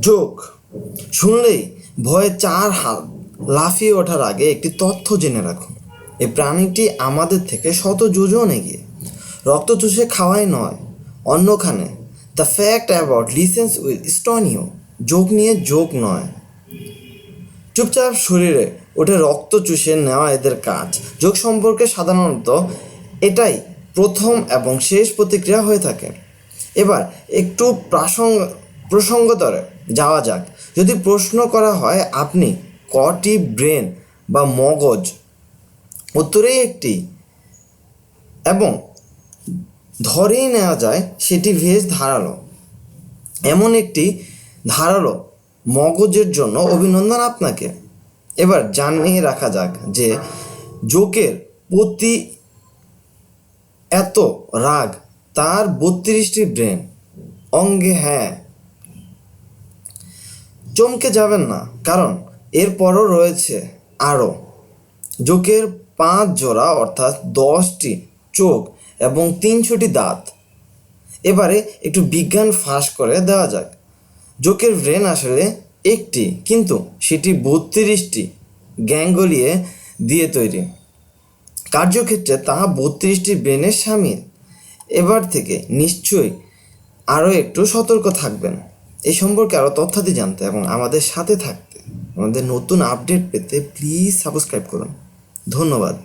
যোগ শুনলেই ভয়ে চার হাত লাফিয়ে ওঠার আগে একটি তথ্য জেনে রাখুন। এই প্রাণীটি আমাদের থেকে শত যোজন এগিয়ে। রক্ত চুষে খাওয়াই নয়, অন্যখানে the fact about license with স্টনিও যোগ নিয়ে যোগ নয়। চুপচাপ শরীরে ওঠে রক্ত চুষে নেওয়া এদের কাজ। যোগ সম্পর্কে সাধারণত এটাই প্রথম এবং শেষ প্রতিক্রিয়া হয়ে থাকে। এবার একটু প্রাসঙ্গ প্রসঙ্গতরে যাওয়া যাক। যদি প্রশ্ন করা হয়, আপনি কটি ব্রেন বা মগজ? উত্তরেই একটি। এবং ধরেই নেওয়া যায়, সেটি ভেজ ধারালো। এমন একটি ধারালো মগজের জন্য অভিনন্দন আপনাকে। এবার জানিয়ে রাখা যাক যে জোকের প্রতি এত রাগ, তার বত্রিশটি ব্রেন। অঙ্গে হ্যাঁ। চমকে যাবেন না, কারণ এরপরও রয়েছে আরও। জোকের পাঁচ জোড়া, অর্থাৎ দশটি চোখ এবং তিনশোটি দাঁত। এবারে একটু বিজ্ঞান ফাঁস করে দেওয়া যাক। জোকের ব্রেন আসলে একটি, কিন্তু সেটি বত্রিশটি গ্যাঙ্গলিয়ে দিয়ে তৈরি। কার্যক্ষেত্রে তা বত্রিশটি ব্রেনের সামিল। এবার থেকে নিশ্চয়ই আরও একটু সতর্ক থাকবেন। এই সম্পর্কে আরও তথ্যাদি জানতে এবং আমাদের সাথে থাকতে, আমাদের নতুন আপডেট পেতে প্লিজ সাবস্ক্রাইব করুন। ধন্যবাদ।